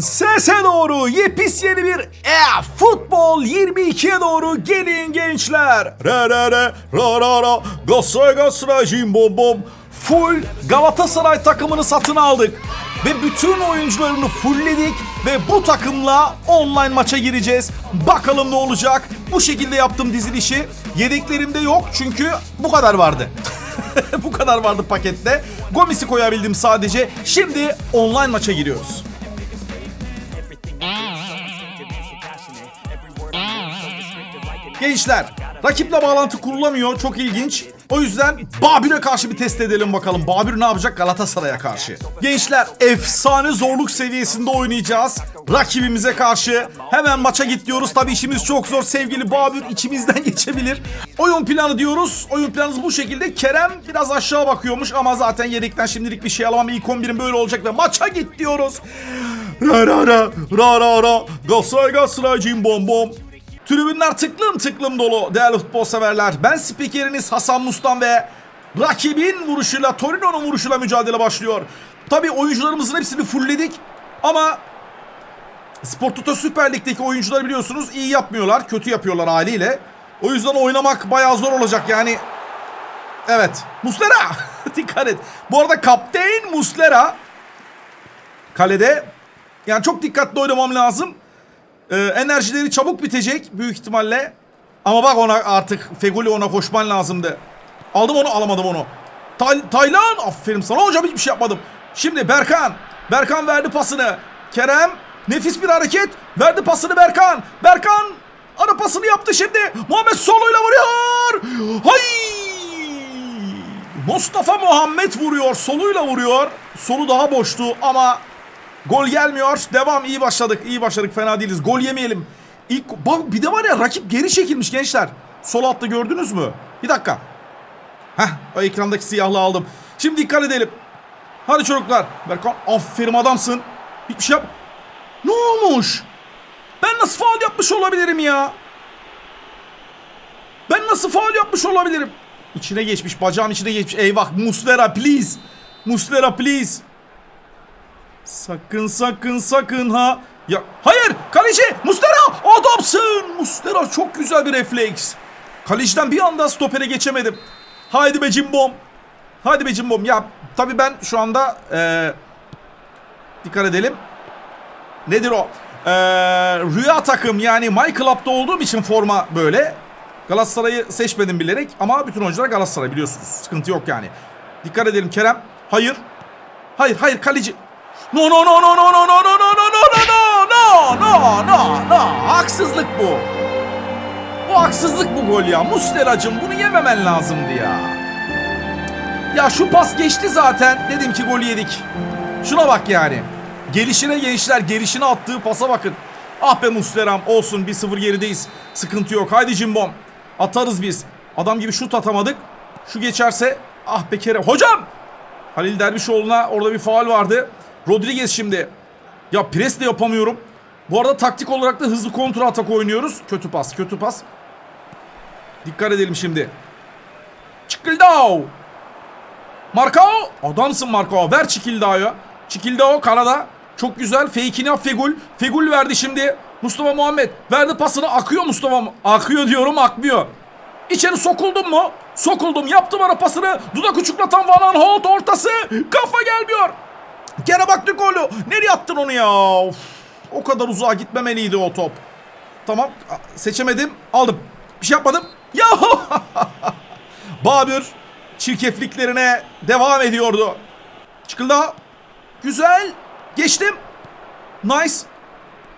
Sese doğru yepis yeni bir e futbol 22'ye doğru gelin gençler. Re re re ra ra ra Galatasaray Galatasaray jim bom bom. Full Galatasaray takımını satın aldık. Ve bütün oyuncularını fullledik ve bu takımla online maça gireceğiz. Bakalım ne olacak. Bu şekilde yaptım dizilişi. Yedeklerimde yok çünkü bu kadar vardı. bu kadar vardı pakette. Gomis'i koyabildim sadece. Şimdi online maça giriyoruz. Gençler, rakiple bağlantı kurulamıyor. Çok ilginç. O yüzden Babür'e karşı bir test edelim bakalım. Babür ne yapacak Galatasaray'a karşı? Gençler, efsane zorluk seviyesinde oynayacağız. Rakibimize karşı. Hemen maça git diyoruz. Tabii işimiz çok zor sevgili Babür. içimizden geçebilir. Oyun planı diyoruz. Oyun planımız bu şekilde. Kerem biraz aşağı bakıyormuş ama zaten yedekten şimdilik bir şey alamam. İlk 11'in böyle olacak ve maça git diyoruz. Ra ra ra ra ra ra Galatasaray Galatasaray cim bom bom Tribünler tıklım tıklım dolu değerli futbol severler. Ben spikeriniz Hasan Mustan ve rakibin vuruşuyla Torino'nun vuruşuyla mücadele başlıyor. Tabi oyuncularımızın hepsini fullledik ama Spor Toto Süper Lig'deki oyuncular biliyorsunuz iyi yapmıyorlar. Kötü yapıyorlar haliyle. O yüzden oynamak bayağı zor olacak yani. Evet. Muslera. Dikkat et. Bu arada kapten Muslera kalede. Yani çok dikkatli oynamam lazım. Ee, enerjileri çabuk bitecek büyük ihtimalle. Ama bak ona artık Feguli ona koşman lazımdı. Aldım onu alamadım onu. Tay Taylan aferin sana hocam hiçbir şey yapmadım. Şimdi Berkan. Berkan verdi pasını. Kerem nefis bir hareket. Verdi pasını Berkan. Berkan ara pasını yaptı şimdi. Muhammed soloyla vuruyor. Hay! Mustafa Muhammed vuruyor. Soluyla vuruyor. Solu daha boştu ama Gol gelmiyor. Devam iyi başladık. iyi başladık. Fena değiliz. Gol yemeyelim. İlk bak bir de var ya rakip geri çekilmiş gençler. Sol altta gördünüz mü? Bir dakika. Heh o ekrandaki siyahlı aldım. Şimdi dikkat edelim. Hadi çocuklar. Berkan aferin adamsın. Hiçbir şey yap. Ne olmuş? Ben nasıl faal yapmış olabilirim ya? Ben nasıl faal yapmış olabilirim? İçine geçmiş. Bacağın içine geçmiş. Eyvah. Muslera please. Muslera please. Sakın sakın sakın ha. Ya hayır kaleci Mustera adamsın. Mustera çok güzel bir refleks. Kaleciden bir anda stopere geçemedim. Haydi be cimbom. Haydi be cimbom. Ya tabii ben şu anda eee, dikkat edelim. Nedir o? Eee, rüya takım yani My Club'da olduğum için forma böyle. Galatasaray'ı seçmedim bilerek ama bütün oyuncular Galatasaray biliyorsunuz. Sıkıntı yok yani. Dikkat edelim Kerem. Hayır. Hayır hayır kaleci. No no no no no no no no no no no no no no no no haksızlık bu. Bu haksızlık bu gol ya. Musleracım bunu yememen lazımdı ya. Ya şu pas geçti zaten. Dedim ki gol yedik. Şuna bak yani. Gelişine gençler gelişine attığı pasa bakın. Ah be Musleram olsun 1-0 gerideyiz. Sıkıntı yok. Haydi Cimbom. Atarız biz. Adam gibi şut atamadık. Şu geçerse ah be Kerem. Hocam! Halil Dervişoğlu'na orada bir faal vardı. Rodriguez şimdi. Ya pres de yapamıyorum. Bu arada taktik olarak da hızlı kontra atak oynuyoruz. Kötü pas, kötü pas. Dikkat edelim şimdi. Çikildao. Markao. Adamsın Markao. Ver Çikildao'ya. Çikildao kanada. Çok güzel. Fake'ini Fegül. Fegül verdi şimdi. Mustafa Muhammed. Verdi pasını. Akıyor Mustafa. Mu- Akıyor diyorum akmıyor. İçeri sokuldum mu? Sokuldum. Yaptım ara pasını. Dudak uçuklatan Van Aanholt ortası. Kafa gelmiyor. Gene baktık golü. Nereye attın onu ya? Of. O kadar uzağa gitmemeliydi o top. Tamam. Seçemedim. Aldım. Bir şey yapmadım. Ya! Babür çirkefliklerine devam ediyordu. Çıkıldı. Güzel. Geçtim. Nice.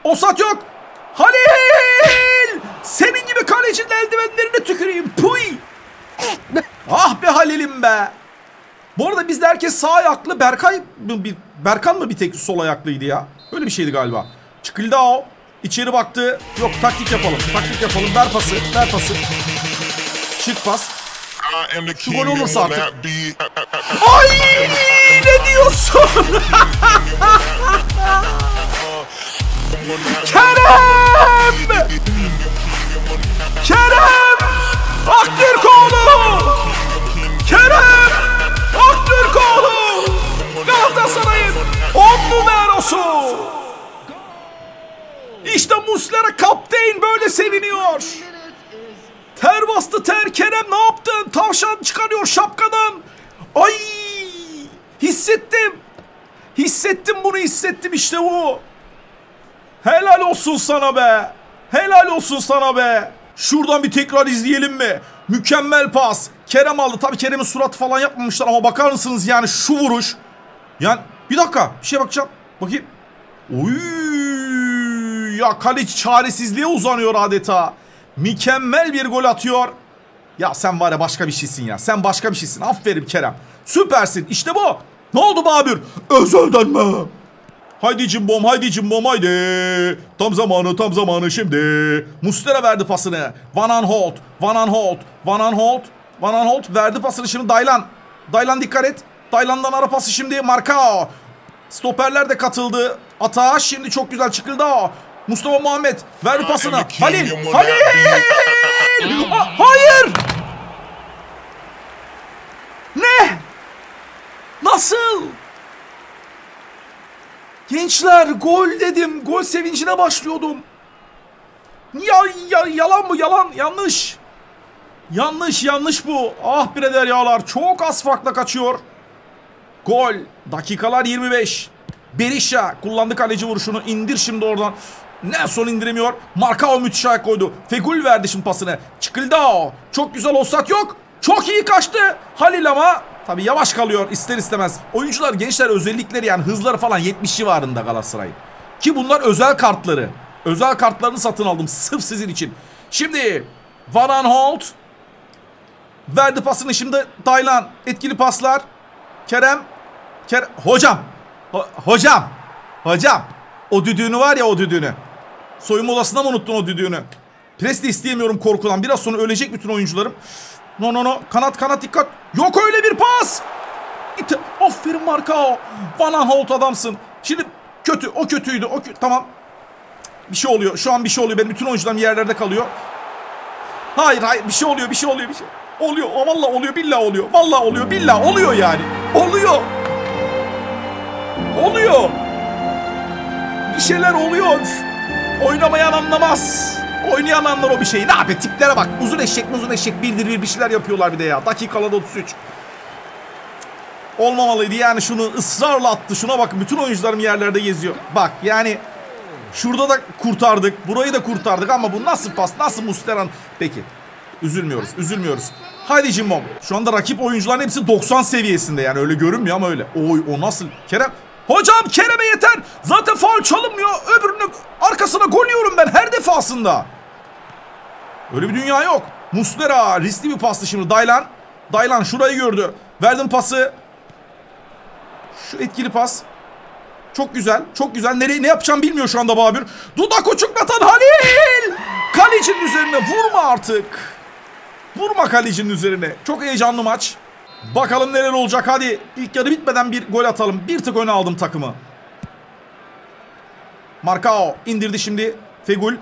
Osat yok. Halil! Senin gibi kalecinin eldivenlerine tüküreyim. Puy! ah be Halil'im be. Bu arada bizde herkes sağ ayaklı. Berkay mı bir Berkan mı bir tek sol ayaklıydı ya? Öyle bir şeydi galiba. Çıkıldı o. İçeri baktı. Yok taktik yapalım. Taktik yapalım. Ver pası. Ver pası. Çık pas. Şu gol olursa artık. Ay ne diyorsun? Kerem! Kerem! İşte Muslera kapteyn böyle seviniyor. Ter bastı ter. Kerem ne yaptın? Tavşan çıkarıyor şapkadan. Ay! Hissettim. Hissettim bunu hissettim işte bu. Helal olsun sana be. Helal olsun sana be. Şuradan bir tekrar izleyelim mi? Mükemmel pas. Kerem aldı. Tabii Kerem'in suratı falan yapmamışlar ama bakar mısınız yani şu vuruş. Yani bir dakika bir şeye bakacağım. Bakayım. Oy! Ya kaleci çaresizliğe uzanıyor adeta. Mükemmel bir gol atıyor. Ya sen var ya başka bir şeysin ya. Sen başka bir şeysin. Aferin Kerem. Süpersin. İşte bu. Ne oldu Babür? Özelden mi? Haydi cimbom haydi cimbom haydi. Tam zamanı tam zamanı şimdi. Mustera verdi pasını. Van Aanholt. Van Aanholt. Van Aanholt. Van Aanholt verdi pasını şimdi Daylan. Daylan dikkat et. Daylan'dan ara pası şimdi Markao. Stoperler de katıldı. Atağa şimdi çok güzel çıkıldı. Mustafa Muhammed verdi pasını. Halil. Halil. Aa, hayır. Ne? Nasıl? Gençler gol dedim. Gol sevincine başlıyordum. Ya, ya yalan bu yalan yanlış. Yanlış yanlış bu. Ah birader yağlar çok az farkla kaçıyor. Gol. Dakikalar 25. Berisha kullandı kaleci vuruşunu. indir şimdi oradan. Nelson indiremiyor. Markao müthiş ayak koydu. Fegül verdi şimdi pasını. Çıkıldao. Çok güzel olsak yok. Çok iyi kaçtı. Halil ama tabi yavaş kalıyor ister istemez. Oyuncular gençler özellikleri yani hızları falan 70 civarında Galatasaray'ın. Ki bunlar özel kartları. Özel kartlarını satın aldım sırf sizin için. Şimdi Van Aanholt verdi pasını şimdi Taylan etkili paslar. Kerem Kerem hocam Ho- hocam hocam o düdüğünü var ya o düdüğünü. Soyunma odasında mı unuttun o düdüğünü? Pres de isteyemiyorum korkudan. Biraz sonra ölecek bütün oyuncularım. No no no. Kanat kanat dikkat. Yok öyle bir pas. İte. Aferin Markao. Van Aanholt adamsın. Şimdi kötü. O kötüydü. O kö- Tamam. Bir şey oluyor. Şu an bir şey oluyor. Benim bütün oyuncularım yerlerde kalıyor. Hayır hayır bir şey oluyor bir şey oluyor bir şey. Oluyor. O vallahi oluyor billahi oluyor. Vallahi oluyor billahi oluyor yani. Oluyor. Oluyor. Bir şeyler oluyor. Oynamayan anlamaz. Oynayan anlar o bir şeyi. Ne yapıyor? Tiplere bak. Uzun eşek uzun eşek bildir bir bir şeyler yapıyorlar bir de ya. Dakikalarda 33. Olmamalıydı yani şunu ısrarla attı. Şuna bakın bütün oyuncularım yerlerde geziyor. Bak yani şurada da kurtardık. Burayı da kurtardık ama bu nasıl pas? Nasıl Musteran? Peki. Üzülmüyoruz. Üzülmüyoruz. Haydi Cimbom. Şu anda rakip oyuncuların hepsi 90 seviyesinde yani öyle görünmüyor ama öyle. Oy o nasıl? Kerem. Hocam Kerem'e yeter. Zaten faul çalınmıyor. Öbürünü arkasına gol yiyorum ben her defasında. Öyle bir dünya yok. Muslera riskli bir pastı şimdi. Daylan. Daylan şurayı gördü. Verdim pası. Şu etkili pas. Çok güzel. Çok güzel. Nereye ne yapacağım bilmiyor şu anda Babür. Dudak uçuklatan Halil. Kalecinin üzerine vurma artık. Vurma kalecinin üzerine. Çok heyecanlı maç. Bakalım neler olacak. Hadi ilk yarı bitmeden bir gol atalım. Bir tık öne aldım takımı. Markao indirdi şimdi. Fegül.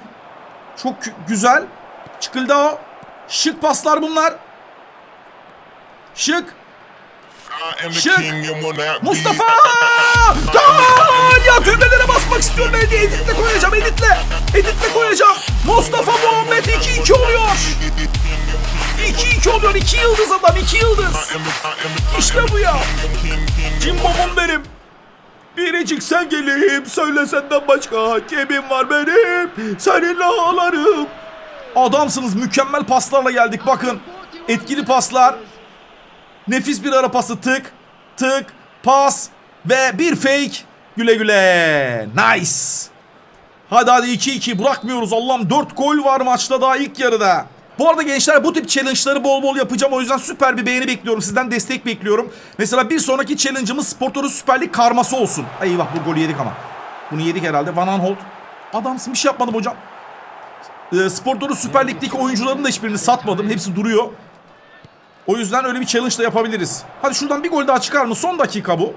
Çok gü- güzel. Çıkıldao. Şık paslar bunlar. Şık. The Şık. Mustafa! Gol! Ya düğmelere basmak istiyorum de editle koyacağım editle. Editle koyacağım. Mustafa Muhammed 2-2 oluyor. 2-2 oluyor. 2 yıldız adam 2 yıldız. İşte bu ya. king. Cimbom'um benim. Biricik sevgilim söyle senden başka kimin var benim seninle ağlarım. Adamsınız mükemmel paslarla geldik bakın. Etkili paslar. Nefis bir ara pası tık tık pas ve bir fake. Güle güle. Nice. Hadi hadi 2-2 bırakmıyoruz Allah'ım 4 gol var maçta daha ilk yarıda. Bu arada gençler bu tip challenge'ları bol bol yapacağım. O yüzden süper bir beğeni bekliyorum. Sizden destek bekliyorum. Mesela bir sonraki challenge'ımız Sportoru Süper Lig karması olsun. Ay Eyvah bu golü yedik ama. Bunu yedik herhalde. Van Aanholt. Adamsın bir şey yapmadım hocam. Ee, Sportoru Süper Lig'deki oyuncuların da hiçbirini satmadım. Hepsi duruyor. O yüzden öyle bir challenge da yapabiliriz. Hadi şuradan bir gol daha çıkar mı? Son dakika bu.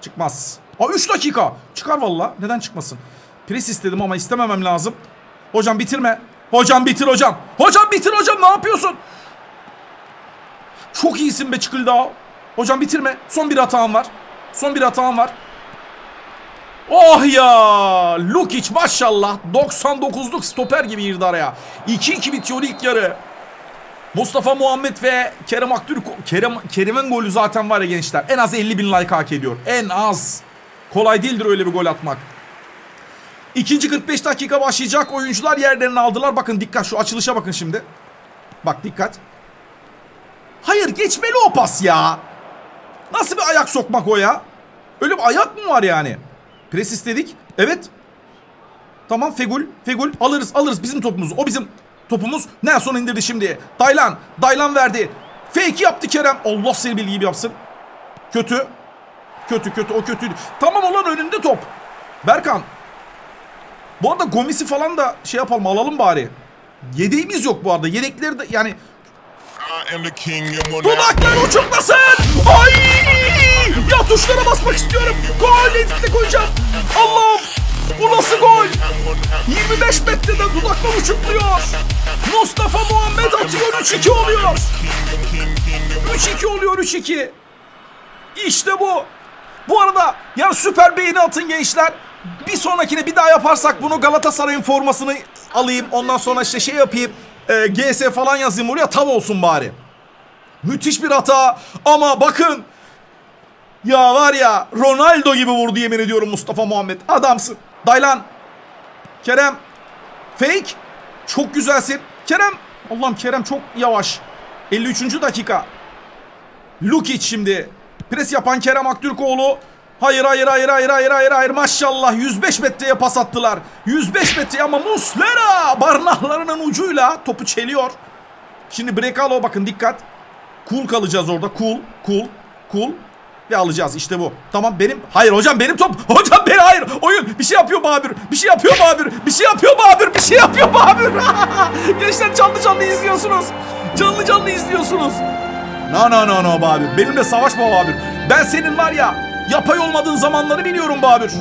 Çıkmaz. Aa 3 dakika. Çıkar valla. Neden çıkmasın? Pres istedim ama istememem lazım. Hocam bitirme. Hocam bitir hocam. Hocam bitir hocam ne yapıyorsun? Çok iyisin be Çıkıldağ. Hocam bitirme. Son bir hatam var. Son bir hatam var. Oh ya! Lukic maşallah 99'luk stoper gibi girdi araya. 2-2 bitiyor ilk yarı. Mustafa Muhammed ve Kerem Aktürk Kerem Kerem'in golü zaten var ya gençler. En az 50 bin like hak ediyor. En az. Kolay değildir öyle bir gol atmak. İkinci 45 dakika başlayacak. Oyuncular yerlerini aldılar. Bakın dikkat şu açılışa bakın şimdi. Bak dikkat. Hayır geçmeli o pas ya. Nasıl bir ayak sokmak o ya? Öyle bir ayak mı var yani? Pres istedik. Evet. Tamam Fegül. Fegül alırız alırız bizim topumuz. O bizim topumuz. Nelson indirdi şimdi. Daylan. Daylan verdi. Fake yaptı Kerem. Allah seni bildiği gibi yapsın. Kötü. Kötü kötü o kötüydü. Tamam olan önünde top. Berkan. Bu arada Gomis'i falan da şey yapalım alalım bari. Yedeğimiz yok bu arada. Yedekleri de yani Dudaklar uçuklasın. Ay! Ya tuşlara basmak istiyorum. Gol edikte koyacağım. Allah'ım. Bu nasıl gol? 25 metreden dudaklar uçukluyor. Mustafa Muhammed atıyor 3-2 oluyor. 3-2 oluyor 3-2. İşte bu. Bu arada yani süper beğeni atın gençler. Bir sonrakine bir daha yaparsak bunu Galatasaray'ın formasını alayım. Ondan sonra işte şey yapayım. E, GS falan yazayım oraya tav olsun bari. Müthiş bir hata ama bakın. Ya var ya Ronaldo gibi vurdu yemin ediyorum Mustafa Muhammed. Adamsın. Daylan. Kerem. Fake. Çok güzelsin. Kerem. Allah'ım Kerem çok yavaş. 53. dakika. Lukic şimdi. Pres yapan Kerem Aktürkoğlu. Hayır hayır hayır hayır hayır hayır hayır maşallah 105 metreye pas attılar. 105 metreye ama Muslera barnaklarının ucuyla topu çeliyor. Şimdi Brekalo bakın dikkat. Cool kalacağız orada. Cool, cool, cool. Ve alacağız işte bu. Tamam benim. Hayır hocam benim top. Hocam ben hayır. Oyun bir şey yapıyor Babür. Bir şey yapıyor Babür. Bir şey yapıyor Babür. Bir şey yapıyor Babür. Gençler canlı canlı izliyorsunuz. Canlı canlı izliyorsunuz. No no no no Babür. Benimle savaşma Babür. Ben senin var ya yapay olmadığın zamanları biliyorum Babür.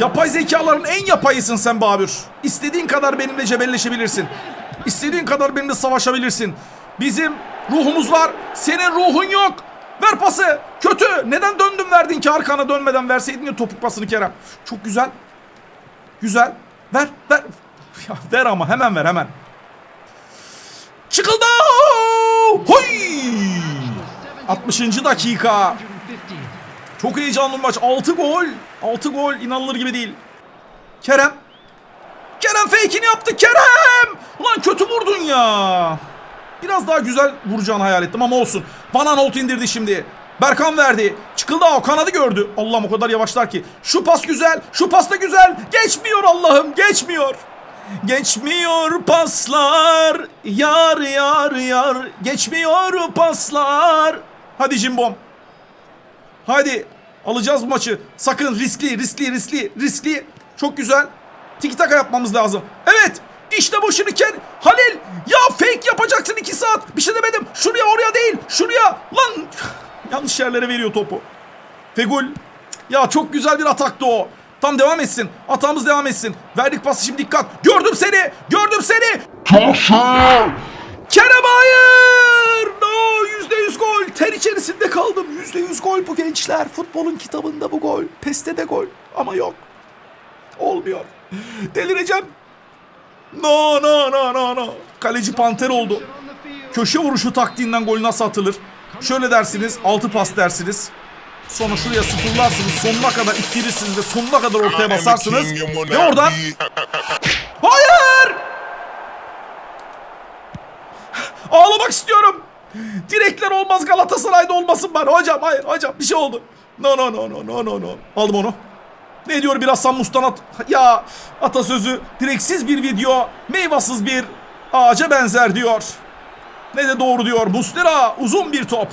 Yapay zekaların en yapayısın sen Babür. İstediğin kadar benimle cebelleşebilirsin. İstediğin kadar benimle savaşabilirsin. Bizim ruhumuz var. Senin ruhun yok. Ver pası. Kötü. Neden döndün verdin ki arkana dönmeden verseydin ya topuk pasını Kerem. Çok güzel. Güzel. Ver ver. Ya ver ama hemen ver hemen. Çıkıldı. Hoy. 60. dakika. Çok heyecanlı maç. 6 gol. 6 gol inanılır gibi değil. Kerem. Kerem fake'ini yaptı Kerem. Ulan kötü vurdun ya. Biraz daha güzel vuracağını hayal ettim ama olsun. Van Aanholt indirdi şimdi. Berkan verdi. Çıkıldı o kanadı gördü. Allah'ım o kadar yavaşlar ki. Şu pas güzel. Şu pas da güzel. Geçmiyor Allah'ım. Geçmiyor. Geçmiyor paslar. Yar yar yar. Geçmiyor paslar. Hadi Cimbom. Hadi alacağız bu maçı. Sakın riskli, riskli, riskli, riskli. Çok güzel. Tiki taka yapmamız lazım. Evet. İşte bu şiriken Halil. Ya fake yapacaksın iki saat. Bir şey demedim. Şuraya oraya değil. Şuraya. Lan. Yanlış yerlere veriyor topu. Fegul. Ya çok güzel bir ataktı o. Tam devam etsin. Atağımız devam etsin. Verdik pası şimdi dikkat. Gördüm seni. Gördüm seni. Kerem hayır! No, yüzde yüz gol. Ter içerisinde kaldım. Yüzde yüz gol bu gençler. Futbolun kitabında bu gol. Peste de gol. Ama yok. Olmuyor. Delireceğim. No no no no no. Kaleci panter oldu. Köşe vuruşu taktiğinden gol nasıl atılır? Şöyle dersiniz. Altı pas dersiniz. Sonra şuraya sıfırlarsınız. Sonuna kadar ittirirsiniz ve sonuna kadar ortaya basarsınız. Ve oradan Hayır! Ağlamak istiyorum. Direkler olmaz Galatasaray'da olmasın bari. Hocam hayır hocam bir şey oldu. No no no no no no no. Aldım onu. Ne diyor bir Hasan Mustanat? Ya atasözü direksiz bir video meyvasız bir ağaca benzer diyor. Ne de doğru diyor. Muslera uzun bir top.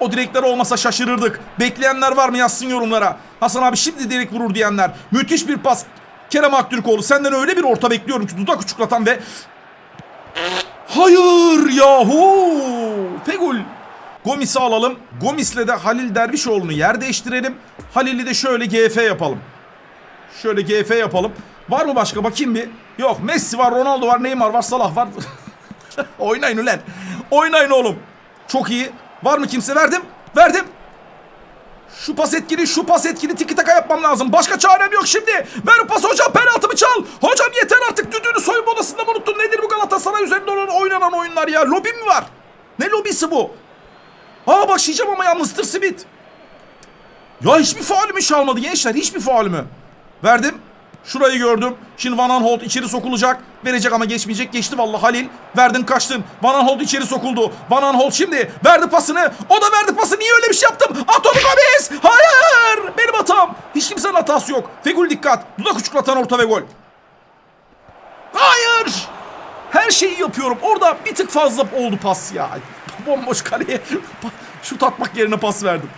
O direkler olmasa şaşırırdık. Bekleyenler var mı yazsın yorumlara. Hasan abi şimdi direkt vurur diyenler. Müthiş bir pas. Kerem Aktürkoğlu senden öyle bir orta bekliyorum ki dudak uçuklatan ve... Hayır yahu! Fegül. Gomis'i alalım. Gomis'le de Halil Dervişoğlu'nu yer değiştirelim. Halil'i de şöyle GF yapalım. Şöyle GF yapalım. Var mı başka bakayım bir. Yok Messi var, Ronaldo var, Neymar var, Salah var. Oynayın ulan. Oynayın oğlum. Çok iyi. Var mı kimse? Verdim. Verdim. Şu pas etkili, şu pas etkili tiki taka yapmam lazım. Başka çarem yok şimdi. Ver pas hocam penaltımı çal. Hocam yeter artık düdüğünü soyunma odasında mı unuttun? Nedir bu Galatasaray üzerinde olan oynanan oyunlar ya? Lobi mi var? Ne lobisi bu? Aa başlayacağım ama ya Mr. Smith. Ya hiçbir faulümü çalmadı gençler. Hiçbir faulümü. Verdim. Şurayı gördüm. Şimdi Van Aanholt içeri sokulacak. Verecek ama geçmeyecek. Geçti vallahi Halil. Verdin kaçtın. Van Aanholt içeri sokuldu. Van Aanholt şimdi verdi pasını. O da verdi pası. Niye öyle bir şey yaptım? At onu Gomez. Hayır. Benim hatam. Hiç kimsenin hatası yok. Fegül dikkat. Dudak uçuklatan orta ve gol. Hayır. Her şeyi yapıyorum. Orada bir tık fazla oldu pas ya. Bomboş kaleye şut atmak yerine pas verdim.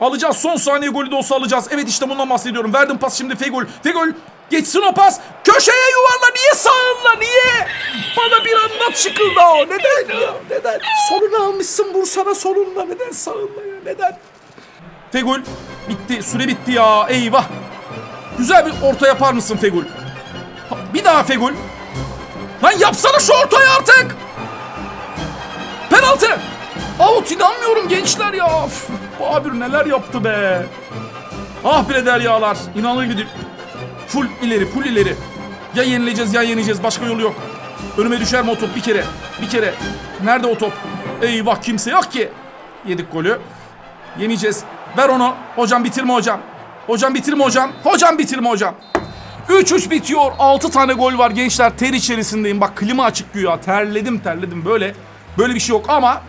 Alacağız son saniye golü de olsa alacağız. Evet işte bundan bahsediyorum. Verdim pas şimdi Fegül. Fegül geçsin o pas. Köşeye yuvarla. Niye sağınla niye? Bana bir anlat çıkıldı o. Neden ya? Neden? Solunu almışsın Bursa'na solunla. Neden sağınla ya? Neden? Fegül bitti. Süre bitti ya. Eyvah. Güzel bir orta yapar mısın Fegül? Bir daha Fegül. Lan yapsana şu ortayı artık. Penaltı. Out inanmıyorum gençler ya. Üf, bu abi neler yaptı be. Ah bre deryalar. İnanılır gibi. Full ileri, full ileri. Ya yenileceğiz ya yeneceğiz. Başka yolu yok. Önüme düşer mi o top bir kere? Bir kere. Nerede o top? Eyvah kimse yok ki. Yedik golü. Yeneceğiz. Ver onu. Hocam bitirme hocam. Hocam bitirme hocam. Hocam bitirme hocam. 3-3 bitiyor. 6 tane gol var gençler. Ter içerisindeyim. Bak klima açık güya. Terledim terledim. Böyle böyle bir şey yok ama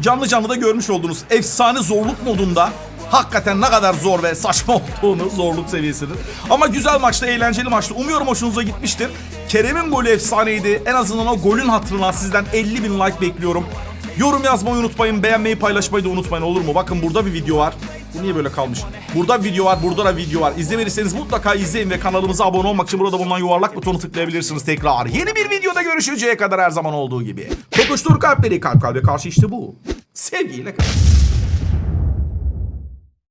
canlı canlı da görmüş oldunuz. Efsane zorluk modunda hakikaten ne kadar zor ve saçma olduğunu zorluk seviyesidir. Ama güzel maçtı, eğlenceli maçtı. Umuyorum hoşunuza gitmiştir. Kerem'in golü efsaneydi. En azından o golün hatırına sizden 50 bin like bekliyorum. Yorum yazmayı unutmayın, beğenmeyi paylaşmayı da unutmayın olur mu? Bakın burada bir video var. Bu niye böyle kalmış? Burada video var, burada da video var. İzlemediyseniz mutlaka izleyin ve kanalımıza abone olmak için burada bulunan yuvarlak butonu tıklayabilirsiniz tekrar. Yeni bir videoda görüşeceğe kadar her zaman olduğu gibi. Kokuştur kalpleri kalp kalbe karşı işte bu. Sevgiyle kalın.